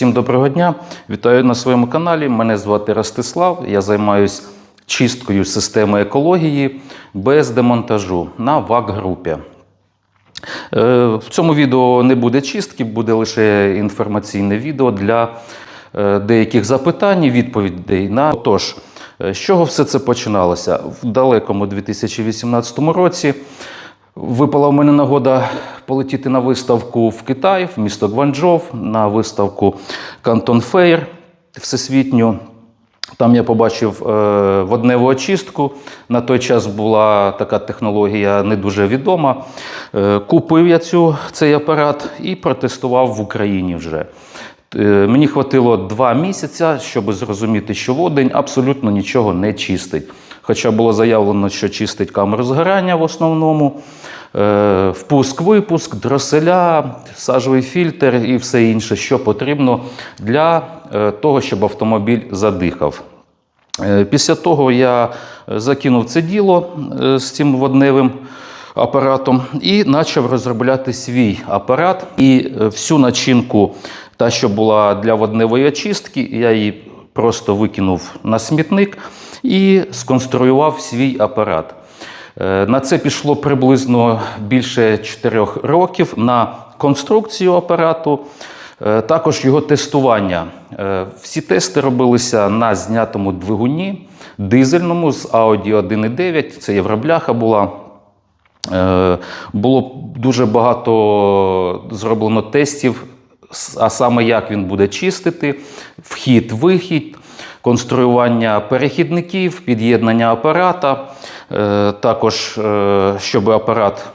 Всім доброго дня! Вітаю на своєму каналі. Мене звати Ростислав. Я займаюся чисткою системи екології без демонтажу на ВАК-групі. Е, В цьому відео не буде чистки, буде лише інформаційне відео для е, деяких запитань і відповідей на тож. е, З чого все це починалося? В далекому 2018 році випала в мене нагода полетіти на виставку в Китай, в місто Гванчжоу, на виставку Кантон Фейр всесвітню. Там я побачив е, водневу очистку. На той час була така технологія не дуже відома. Е, купив я цю, цей апарат і протестував в Україні вже. Е, Мені хватило два місяці, щоб зрозуміти, що водень абсолютно нічого не чистить. Хоча було заявлено, що чистить камеру згорання в основному, е, впуск-випуск, дроселя, сажовий фільтр і все інше, що потрібно для е, того, щоб автомобіль задихав. Після того я закинув це діло з цим водневим апаратом і почав розробляти свій апарат. І всю начинку, та, що була для водневої очистки, я її просто викинув на смітник і сконструював свій апарат. Е, На це пішло приблизно більше 4 років на конструкцію апарату, е, також його тестування. Е, Всі тести робилися на знятому двигуні дизельному з Audi 1.9, це євробляха була. Було дуже багато зроблено тестів, а саме як він буде чистити, вхід, вихід, конструювання перехідників, під'єднання апарата, е, також е, щоб апарат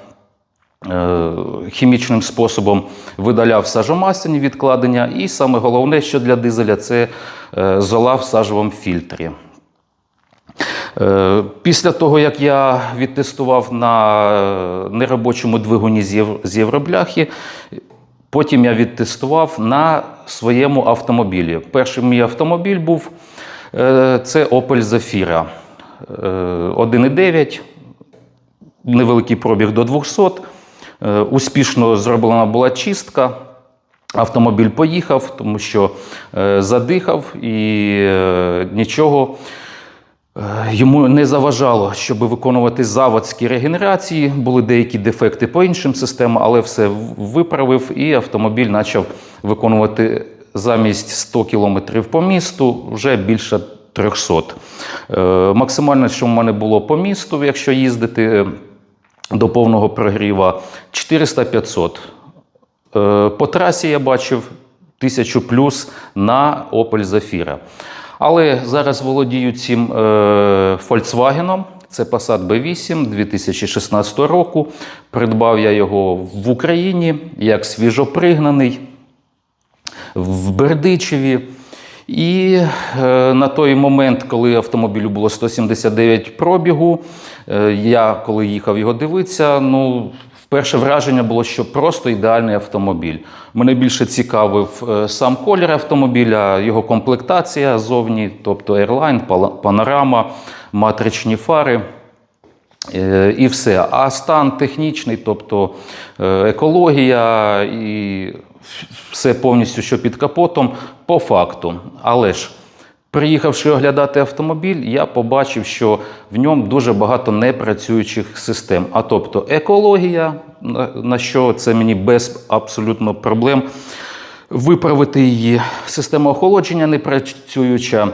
е, хімічним способом видаляв сажомасляні відкладення. І саме головне, що для дизеля, це зола в сажовому фільтрі. Після того, як я відтестував на неробочому двигуні з євробляхи, потім я відтестував на своєму автомобілі. Перший мій автомобіль був е, це Opel Zafira Е, 1,9, невеликий пробіг до 200. Е, Успішно зроблена була чистка. Автомобіль поїхав, тому що е, задихав і е, нічого е, йому не заважало, щоб виконувати заводські регенерації. Були деякі дефекти по іншим системам, але все виправив, і автомобіль почав виконувати замість 100 км по місту вже більше 300. Е, Максимально, що в мене було по місту, якщо їздити е, до повного прогріва, 400-500. Е, По трасі я бачив 1000 плюс на Opel Zafira. Але зараз володію цим е, Volkswagen. Це Passat B8 2016 року. Придбав я його в Україні як свіжопригнаний в Бердичеві. І е, на той момент, коли автомобілю було 179 пробігу, е, я коли їхав його дивитися, ну, перше враження було, що просто ідеальний автомобіль. Мене більше цікавив е, сам колір автомобіля, його комплектація зовні, тобто Airline, панорама, матричні фари. Е, І все. А стан технічний, тобто е, екологія і все повністю, що під капотом, по факту. Але ж, приїхавши оглядати автомобіль, я побачив, що в ньому дуже багато непрацюючих систем. А тобто екологія, на- що це мені без абсолютно проблем виправити її. Система охолодження не працююча,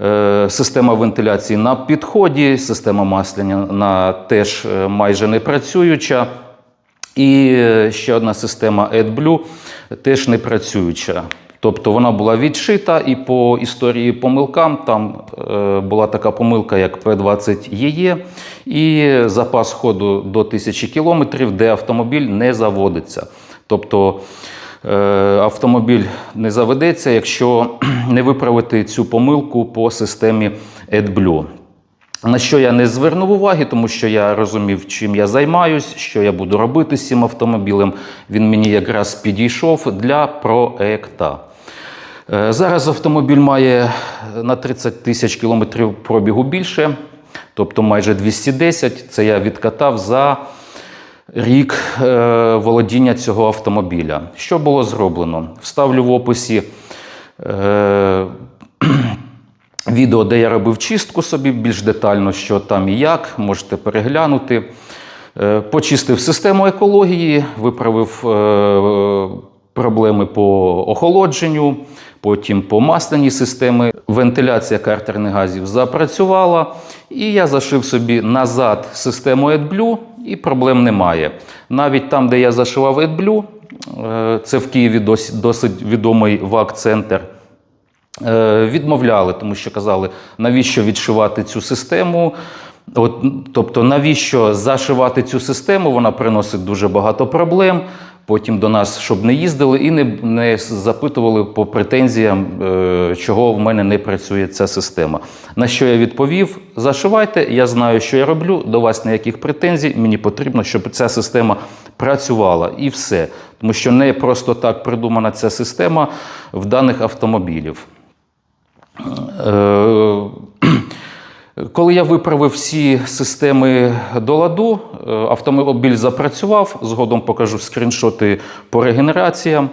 е, система вентиляції на підході, система маслення теж е, майже не працююча. І е, ще одна система AdBlue теж не працююча. Тобто вона була відшита, і по історії помилкам там е, була така помилка, як P20EE, і запас ходу до 1000 км, де автомобіль не заводиться. Тобто е, автомобіль не заведеться, якщо не виправити цю помилку по системі AdBlue. На що я не звернув уваги, тому що я розумів, чим я займаюсь, що я буду робити з цим автомобілем. Він мені якраз підійшов для проекта. Е, Зараз автомобіль має на 30 тисяч кілометрів пробігу більше, тобто майже 210. Це я відкатав за рік е, володіння цього автомобіля. Що було зроблено? Вставлю в описі Е, відео, де я робив чистку собі більш детально, що там і як, можете переглянути. Е, Почистив систему екології, виправив е, проблеми по охолодженню, потім по масляній системі. Вентиляція картерних газів запрацювала, і я зашив собі назад систему AdBlue, і проблем немає. Навіть там, де я зашивав AdBlue, е, це в Києві досить, досить відомий ВАК-центр. Е, Відмовляли, тому що казали, навіщо відшивати цю систему. От, тобто, навіщо зашивати цю систему? Вона приносить дуже багато проблем. Потім до нас, щоб не їздили і не, не запитували по претензіям, е, чого в мене не працює ця система. На що я відповів: зашивайте, я знаю, що я роблю. До вас ніяких претензій. Мені потрібно, щоб ця система працювала і все. Тому що не просто так придумана ця система в даних автомобілів. Коли я виправив всі системи до ладу, е, автомобіль запрацював. Згодом покажу скріншоти по регенераціям,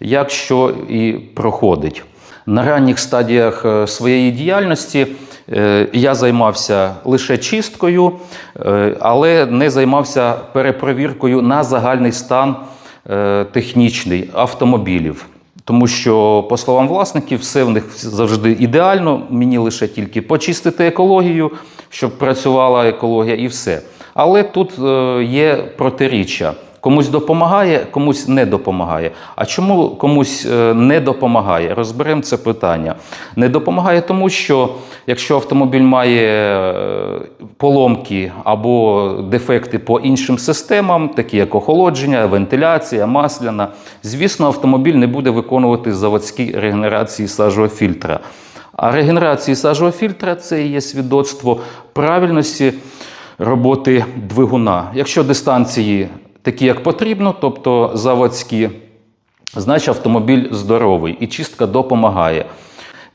як що і проходить. На ранніх стадіях е, своєї діяльності е, я займався лише чисткою, але не займався перепровіркою на загальний стан технічний автомобілів. Тому що, по словам власників, все в них завжди ідеально. Мені лише тільки почистити екологію, щоб працювала екологія, і все. Але тут е, є протиріччя. Комусь допомагає, комусь не допомагає. А чому комусь е, не допомагає? Розберемо це питання. Не допомагає, тому що якщо автомобіль має е, поломки або дефекти по іншим системам, такі як охолодження, вентиляція, масляна, звісно, автомобіль не буде виконувати заводські регенерації сажового фільтра. А регенерації сажового фільтра це є свідоцтво правильності роботи двигуна. Якщо дистанції такі, як потрібно, тобто заводські, значить автомобіль здоровий і чистка допомагає.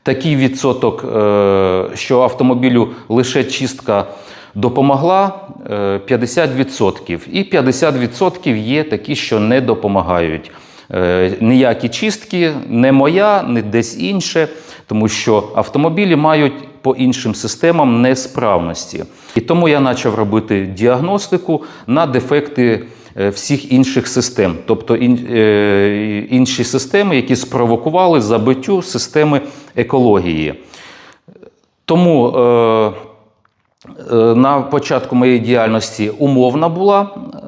Такий відсоток, е, що автомобілю лише чистка допомогла, е, 50%. І 50% є такі, що не допомагають. Е, Ніякі чистки, не моя, не десь інше, тому що автомобілі мають по іншим системам несправності. І тому я почав робити діагностику на дефекти е, всіх інших систем, тобто е, інші системи, які спровокували забиттю системи екології. Тому е, е, на початку моєї діяльності умовна була е,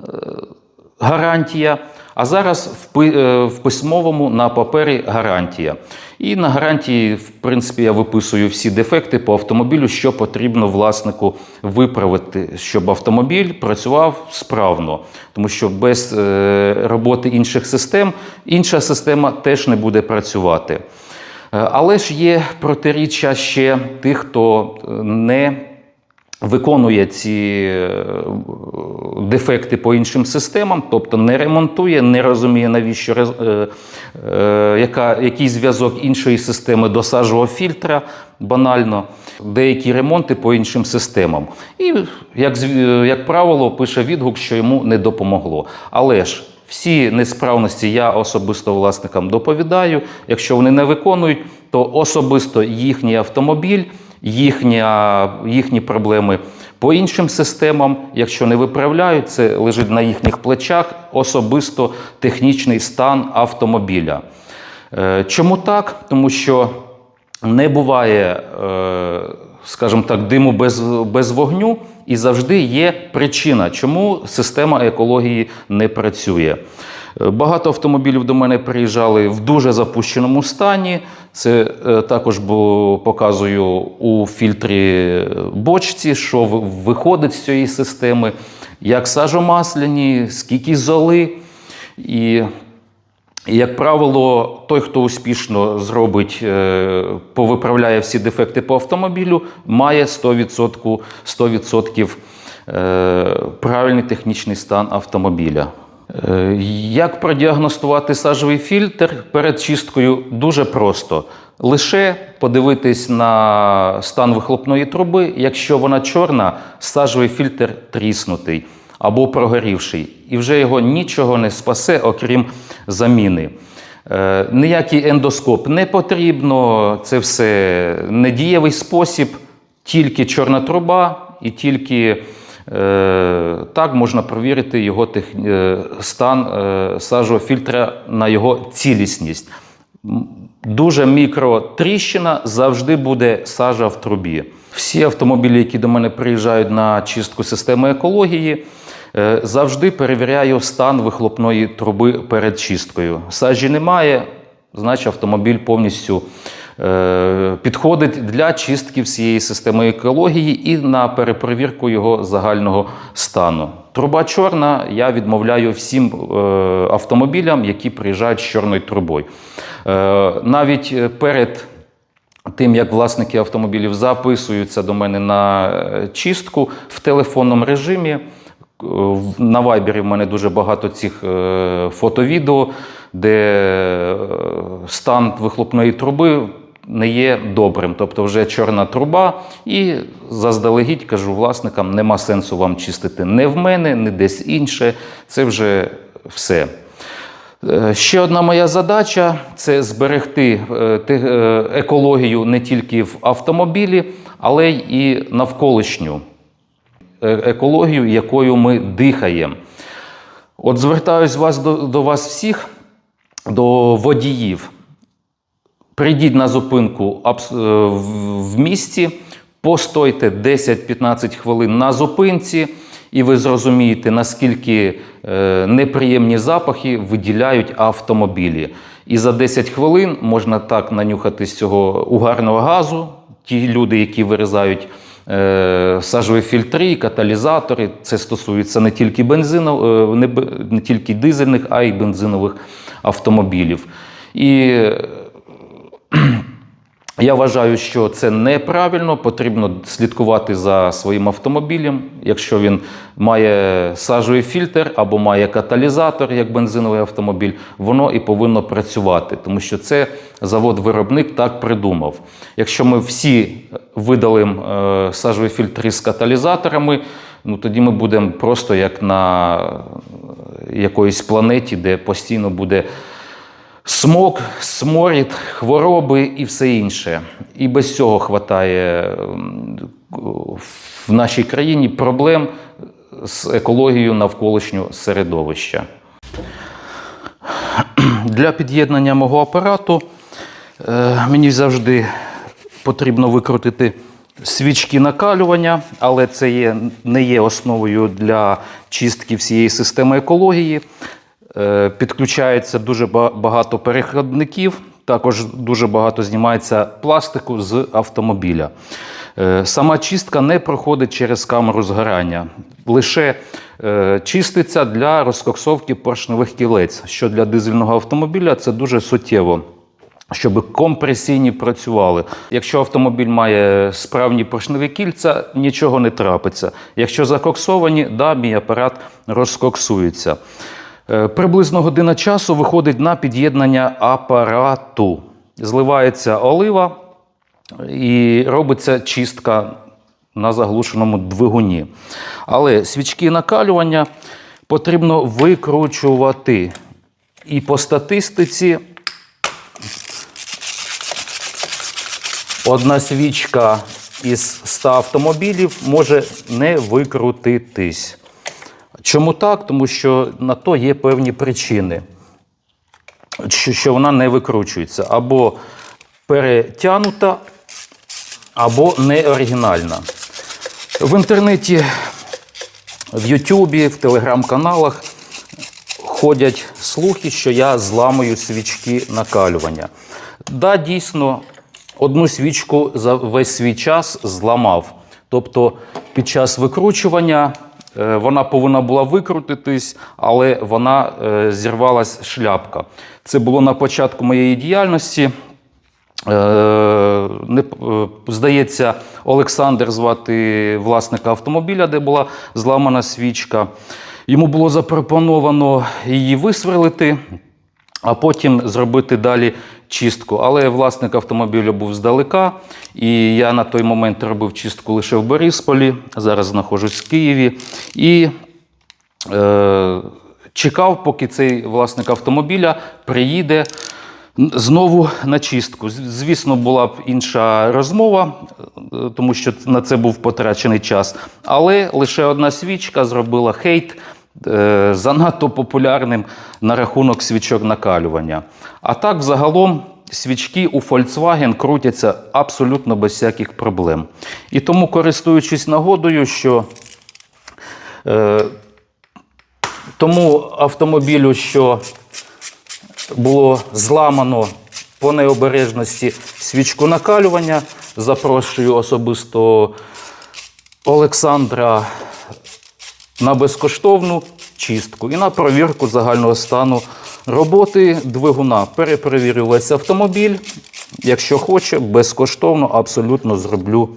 гарантія, а зараз в, е, в письмовому на папері гарантія. І на гарантії, в принципі, я виписую всі дефекти по автомобілю, що потрібно власнику виправити, щоб автомобіль працював справно. Тому що без е, роботи інших систем інша система теж не буде працювати. Е, Але ж є протиріччя ще тих, хто не виконує ці е, дефекти по іншим системам, тобто не ремонтує, не розуміє, навіщо е, е, яка, який зв'язок іншої системи до фільтра, банально, деякі ремонти по іншим системам. І, як, як правило, пише відгук, що йому не допомогло. Але ж всі несправності я особисто власникам доповідаю. Якщо вони не виконують, то особисто їхній автомобіль, їхня, їхні проблеми по іншим системам, якщо не виправляють, це лежить на їхніх плечах особисто технічний стан автомобіля. Е, Чому так? Тому що не буває, е, скажімо так, диму без, без вогню, і завжди є причина, чому система екології не працює. Е, Багато автомобілів до мене приїжджали в дуже запущеному стані. Це е, також показую у фільтрі бочці, що виходить з цієї системи, як сажомасляні, скільки золи. І як правило, той, хто успішно зробить, е, повиправляє всі дефекти по автомобілю, має 100%, 100% е, правильний технічний стан автомобіля. Е, Як продіагностувати сажовий фільтр перед чисткою? Дуже просто. Лише подивитись на стан вихлопної труби. Якщо вона чорна, сажовий фільтр тріснутий або прогорівший, і вже його нічого не спасе, окрім заміни. Е, Ніякий ендоскоп не потрібно, це все недієвий спосіб, тільки чорна труба і тільки так можна провірити його тех, е, стан е, сажового фільтра на його цілісність. Дуже мікротріщина завжди буде сажа в трубі. Всі автомобілі, які до мене приїжджають на чистку системи екології, е, завжди перевіряю стан вихлопної труби перед чисткою. Сажі немає, значить автомобіль повністю е, підходить для чистки всієї системи екології і на перепровірку його загального стану. Труба чорна, я відмовляю всім е, автомобілям, які приїжджають з чорною трубою. Е, навіть е, перед тим, як власники автомобілів записуються до мене на е, чистку в телефонному режимі. е, На вайбері в мене дуже багато цих е, фото-відео, де е, стан вихлопної труби не є добрим. Тобто вже чорна труба, і заздалегідь кажу власникам, нема сенсу вам чистити не в мене, не десь інше. Це вже все. Е, Ще одна моя задача це зберегти е, е, екологію не тільки в автомобілі, але й навколишню екологію, якою ми дихаємо. От звертаюсь вас до, до вас всіх, до водіїв. Прийдіть на зупинку е, в- місті, постойте 10-15 хвилин на зупинці, і ви зрозумієте, наскільки е, неприємні запахи виділяють автомобілі. І за 10 хвилин можна так нанюхатись цього угарного газу. Ті люди, які вирізають е, сажові фільтри, каталізатори, це стосується не тільки бензинов, не тільки дизельних, а й бензинових автомобілів. І я вважаю, що це неправильно. Потрібно слідкувати за своїм автомобілем. Якщо він має сажовий фільтр або має каталізатор, як бензиновий автомобіль, воно і повинно працювати, тому що це завод-виробник так придумав. Якщо ми всі видалимо е, сажові фільтри з каталізаторами, ну тоді ми будемо просто як на е, якоїсь планеті, де постійно буде. Смок, сморід, хвороби і все інше. І без цього хватає в нашій країні проблем з екологією навколишнього середовища. Для під'єднання мого апарату е, мені завжди потрібно викрутити свічки накалювання, але це є, не є основою для чистки всієї системи екології. Е, Підключається дуже багато переходників, також дуже багато знімається пластику з автомобіля. Е, Сама чистка не проходить через камеру згорання, лише е, чиститься для розкоксовки поршневих кілець, що для дизельного автомобіля це дуже суттєво. Щоб компресійні працювали. Якщо автомобіль має справні поршневі кільця, нічого не трапиться. Якщо закоксовані, да, мій апарат розкоксується. Е, Приблизно година часу виходить на під'єднання апарату. Зливається олива і робиться чистка на заглушеному двигуні. Але свічки накалювання потрібно викручувати. І по статистиці одна свічка із 100 автомобілів може не викрутитись. Чому так? Тому що на то є певні причини, що, вона не викручується. Або перетягнута, або неоригінальна. В інтернеті, в Ютубі, в телеграм-каналах ходять слухи, що я зламую свічки накалювання. Да, дійсно, одну свічку за весь свій час зламав. Тобто під час викручування вона повинна була викрутитись, але вона е, зірвалась шляпка. Це було на початку моєї діяльності. Е, е, здається, Олександр звати власника автомобіля, де була зламана свічка. Йому було запропоновано її висверлити, а потім зробити далі чистку. Але власник автомобіля був здалека, і я на той момент робив чистку лише в Борисполі. Зараз знаходжусь в Києві. І е, чекав, поки цей власник автомобіля приїде знову на чистку. Звісно, була б інша розмова, е, тому що на це був потрачений час. Але лише одна свічка зробила хейт занадто популярним на рахунок свічок накалювання. А так, взагалом, свічки у Volkswagen крутяться абсолютно без всяких проблем. І тому, користуючись нагодою, що е, тому автомобілю, що було зламано по необережності свічку накалювання, запрошую особисто Олександра на безкоштовну чистку і на провірку загального стану роботи двигуна. Перепровірю весь автомобіль. Якщо хоче, безкоштовно абсолютно зроблю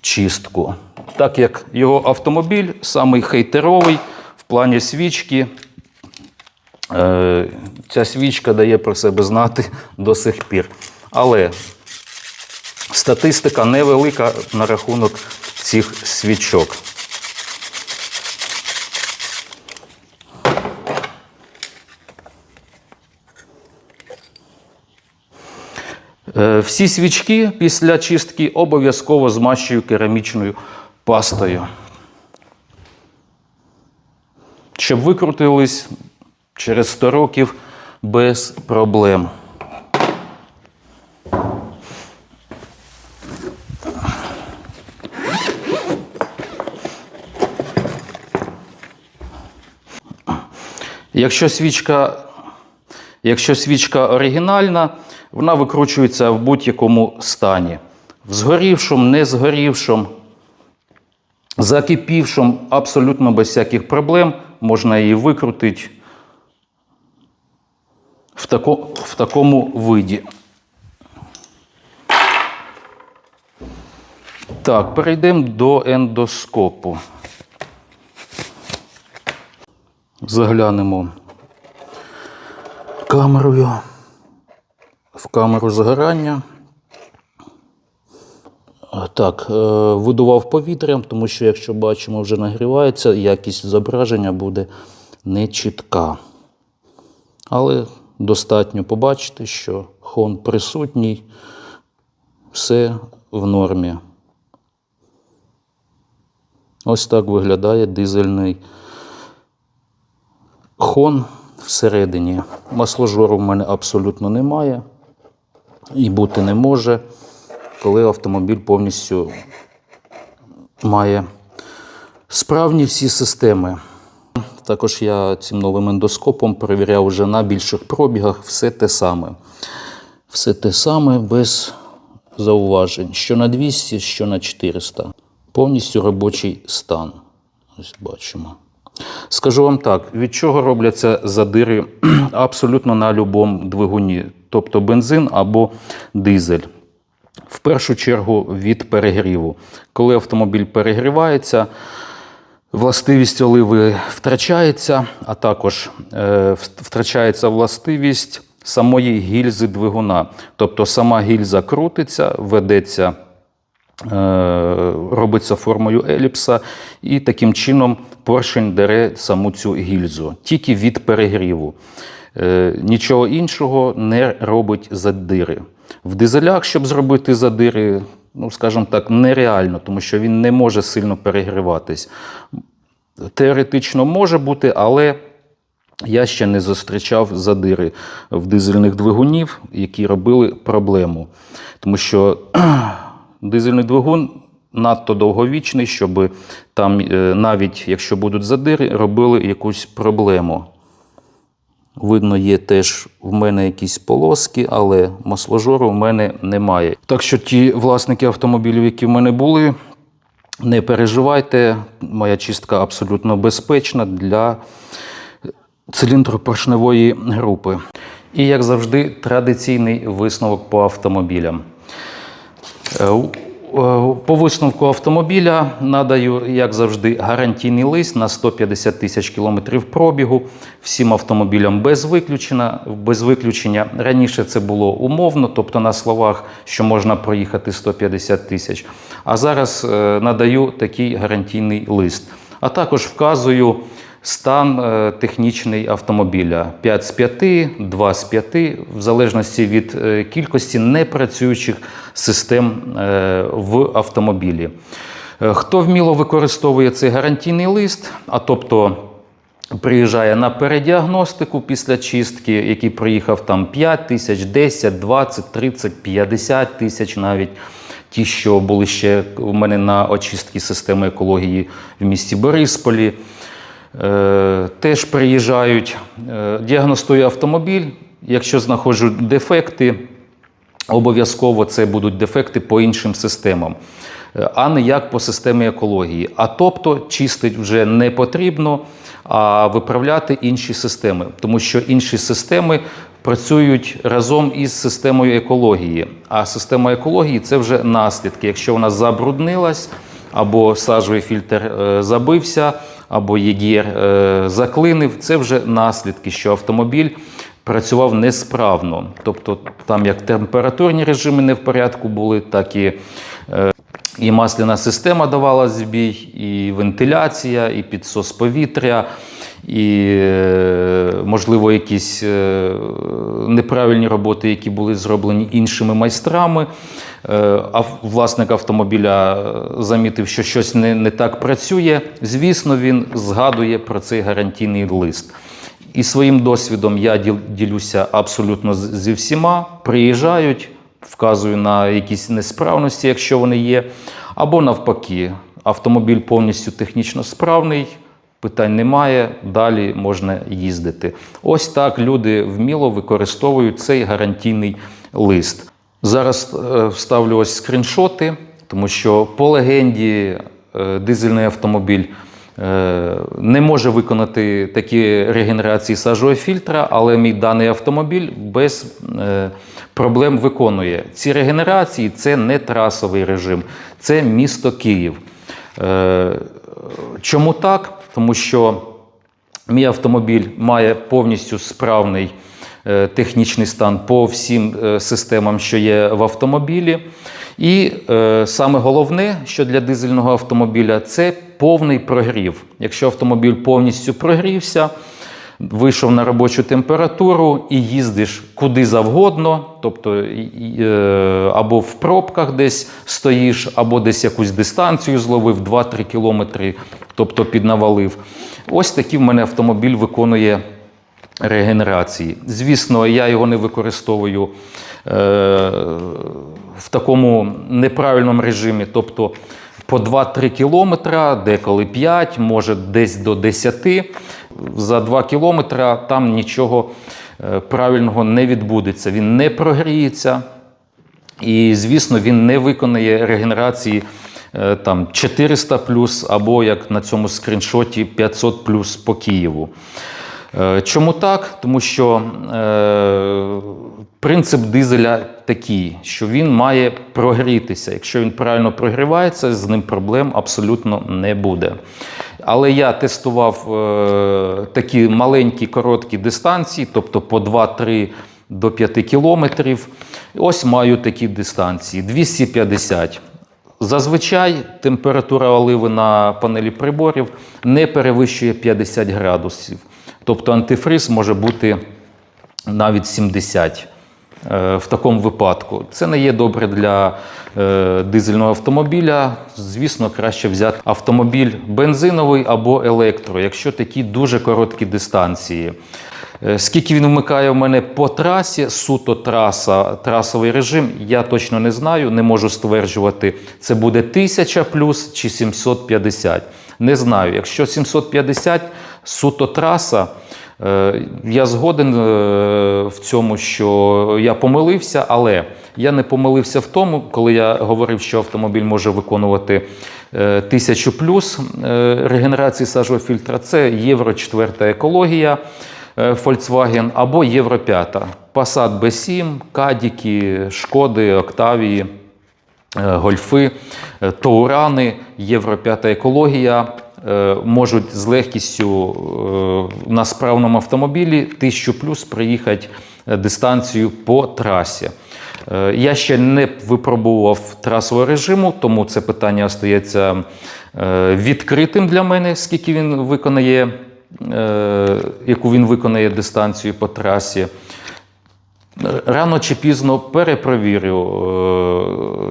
чистку. Так як його автомобіль самий хейтеровий в плані свічки. Е, Ця свічка дає про себе знати до сих пір. Але статистика невелика на рахунок цих свічок. Всі свічки після чистки обов'язково змащую керамічною пастою. Щоб викрутились через 100 років без проблем. Якщо свічка, якщо свічка оригінальна, вона викручується в будь-якому стані. В згорівшому, не згорівшому, закипівшому, абсолютно без всяких проблем можна її викрутити в, тако, в такому виді. Так, перейдемо до ендоскопу. Заглянемо камерою в камеру згорання. Так, е, видував повітрям, тому що, якщо бачимо, вже нагрівається, якість зображення буде нечітка. Але достатньо побачити, що хон присутній, все в нормі. Ось так виглядає дизельний хон всередині. Масложору в мене абсолютно немає і бути не може, коли автомобіль повністю має справні всі системи. Також я цим новим ендоскопом перевіряв вже на більших пробігах все те саме. Все те саме без зауважень. Що на 200, що на 400. Повністю робочий стан. Ось бачимо. Скажу вам так: від чого робляться задири абсолютно на будь-якому двигуні, тобто бензин або дизель. В першу чергу від перегріву. Коли автомобіль перегрівається, властивість оливи втрачається, а також е, втрачається властивість самої гільзи двигуна. Тобто сама гільза крутиться, ведеться, е, робиться формою еліпса, і таким чином поршень дере саму цю гільзу, тільки від перегріву. Е, Нічого іншого не робить задири. В дизелях, щоб зробити задири, ну, скажімо так, нереально, тому що він не може сильно перегріватись. Теоретично може бути, але я ще не зустрічав задири в дизельних двигунів, які робили проблему. Тому що дизельний двигун надто довговічний, щоб там, е, навіть якщо будуть задири, робили якусь проблему. Видно, є теж в мене якісь полоски, але масложору в мене немає. Так що ті власники автомобілів, які в мене були, не переживайте, моя чистка абсолютно безпечна для циліндропоршневої групи. І, як завжди, традиційний висновок по автомобілям. Е, По висновку автомобіля надаю, як завжди, гарантійний лист на 150 тисяч кілометрів пробігу всім автомобілям без виключення. без виключення. Раніше це було умовно, тобто на словах, що можна проїхати 150 тисяч. А зараз е, надаю такий гарантійний лист. А також вказую стан е, технічний автомобіля 5 з 5, 2 з 5, в залежності від е, кількості непрацюючих систем е, в автомобілі. Хто вміло використовує цей гарантійний лист, а тобто приїжджає на передіагностику після чистки, який приїхав там 5 тисяч, 10, 20, 30, 50 тисяч навіть. Ті, що були ще у мене на очистці системи екології в місті Борисполі, теж приїжджають, е, діагностую автомобіль. Якщо знаходжу дефекти, обов'язково це будуть дефекти по іншим системам, е, а не як по системі екології. А тобто чистить вже не потрібно, а виправляти інші системи, тому що інші системи працюють разом із системою екології. А система екології це вже наслідки. Якщо вона забруднилась, або сажовий фільтр е, забився, або ЄГР е, заклинив, це вже наслідки, що автомобіль працював несправно. Тобто там як температурні режими не в порядку були, так і е, і масляна система давала збій, і вентиляція, і підсос повітря, і, е, можливо, якісь неправильні роботи, які були зроблені іншими майстрами. Е, А власник автомобіля е, замітив, що щось не, не так працює. Звісно, він згадує про цей гарантійний лист. І своїм досвідом я ділюся абсолютно зі всіма. Приїжджають, вказую на якісь несправності, якщо вони є, або навпаки, автомобіль повністю технічно справний, питань немає, далі можна їздити. Ось так люди вміло використовують цей гарантійний лист. Зараз е, вставлю ось скріншоти, тому що по легенді е, дизельний автомобіль е, не може виконати такі регенерації сажового фільтра, але мій даний автомобіль без проблем виконує. Ці регенерації це не трасовий режим, це місто Київ. Чому так? Тому що Мій автомобіль має повністю справний технічний стан по всім е, системам, що є в автомобілі. І е, саме головне, що для дизельного автомобіля, це повний прогрів. Якщо автомобіль повністю прогрівся, вийшов на робочу температуру і їздиш куди завгодно, тобто е, або в пробках десь стоїш, або десь якусь дистанцію зловив 2-3 кілометри, тобто піднавалив. Ось такий в мене автомобіль виконує регенерації. Звісно, я його не використовую е, в такому неправильному режимі, тобто по 2-3 кілометра, деколи 5, може десь до 10. За 2 кілометра там нічого е, правильного не відбудеться. Він не прогріється. І, звісно, він не виконає регенерації е, там 400 плюс, або як на цьому скріншоті 500 по Києву. Е, Чому так? Тому що е, принцип дизеля такий, що він має прогрітися. Якщо він правильно прогрівається, з ним проблем абсолютно не буде. Але я тестував е, такі маленькі короткі дистанції, тобто по 2-3 до 5 кілометрів. Ось маю такі дистанції 250. Зазвичай температура оливи на панелі приборів не перевищує 50 градусів. Тобто антифриз може бути навіть 70 е, в такому випадку. Це не є добре для е, дизельного автомобіля. Звісно, краще взяти автомобіль бензиновий або електро, якщо такі дуже короткі дистанції. Е, Скільки він вмикає в мене по трасі, суто траса, трасовий режим, я точно не знаю, не можу стверджувати, це буде 1000 плюс чи 750. Не знаю. Якщо 750 суто траса, е, я згоден е, в цьому, що я помилився, але я не помилився в тому, коли я говорив, що автомобіль може виконувати е, 1000 плюс регенерації сажового фільтра. Це Євро 4 екологія. Volkswagen або Євро 5. Passat B7, Кадіки, Шкоди, Октавії, Гольфи, Таурани, Євро 5 екологія можуть з легкістю е, на справному автомобілі 1000 плюс проїхати е, дистанцію по трасі. Е, Я ще не випробував трасового режиму, тому це питання остається е, відкритим для мене, скільки він виконає е, яку він виконає дистанцію по трасі. Рано чи пізно перепровірю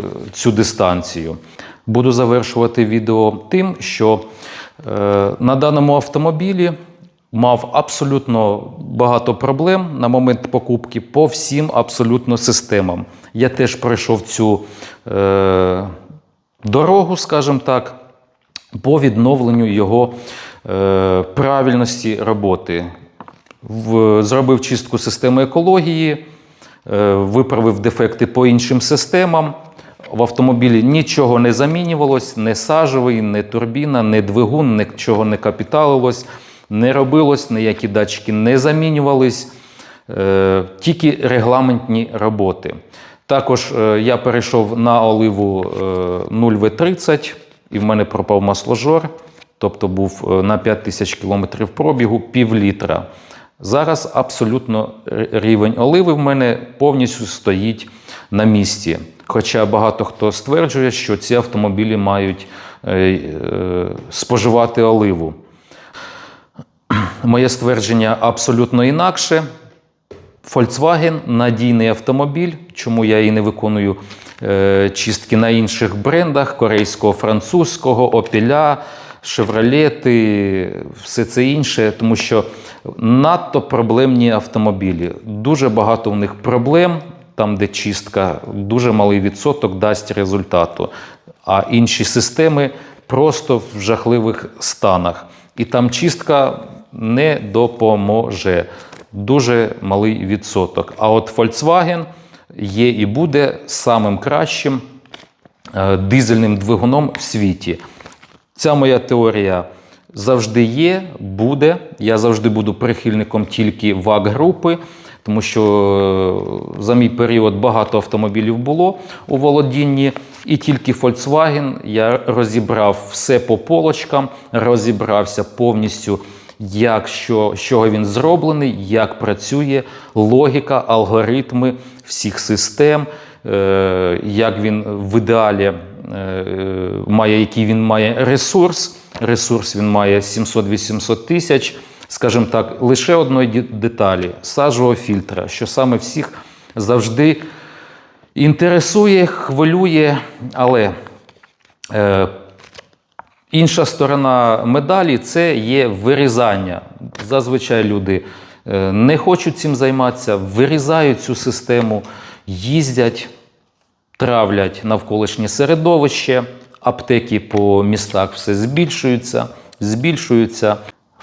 е, цю дистанцію. Буду завершувати відео тим, що е, на даному автомобілі мав абсолютно багато проблем на момент покупки по всім абсолютно системам. Я теж пройшов цю е, дорогу, скажімо так, по відновленню його е, правильності роботи. В, зробив чистку системи екології, е, виправив дефекти по іншим системам. В автомобілі нічого не замінювалось, не сажовий, не турбіна, не двигун, нічого не капіталилось, не робилось, ніякі датчики не замінювались, е, тільки регламентні роботи. Також е, я перейшов на оливу е, 0В30, і в мене пропав масложор, тобто був е, на 5 тисяч кілометрів пробігу пів літра. Зараз абсолютно рівень оливи в мене повністю стоїть на місці. Хоча багато хто стверджує, що ці автомобілі мають е, е, споживати оливу. Моє ствердження абсолютно інакше. Volkswagen надійний автомобіль, чому я і не виконую е, чистки на інших брендах корейського, французького, Opel, Chevrolet, все це інше, тому що надто проблемні автомобілі. Дуже багато в них проблем, там, де чистка, дуже малий відсоток дасть результату. А інші системи просто в жахливих станах. І там чистка не допоможе. Дуже малий відсоток. А от Volkswagen є і буде самим кращим е, дизельним двигуном в світі. Ця моя теорія завжди є, буде. Я завжди буду прихильником тільки ВАГ-групи, тому що е, за мій період багато автомобілів було у володінні. І тільки Volkswagen я розібрав все по полочкам, розібрався повністю, як що, з чого він зроблений, як працює логіка, алгоритми всіх систем, е, як він в ідеалі е, має, який він має ресурс. Ресурс він має 700-800 тисяч. Скажімо так, лише одної деталі сажового фільтра, що саме всіх завжди інтересує, хвилює, але е, інша сторона медалі це є вирізання. Зазвичай люди е, не хочуть цим займатися, вирізають цю систему, їздять, травлять навколишнє середовище, аптеки по містах все збільшуються, збільшуються.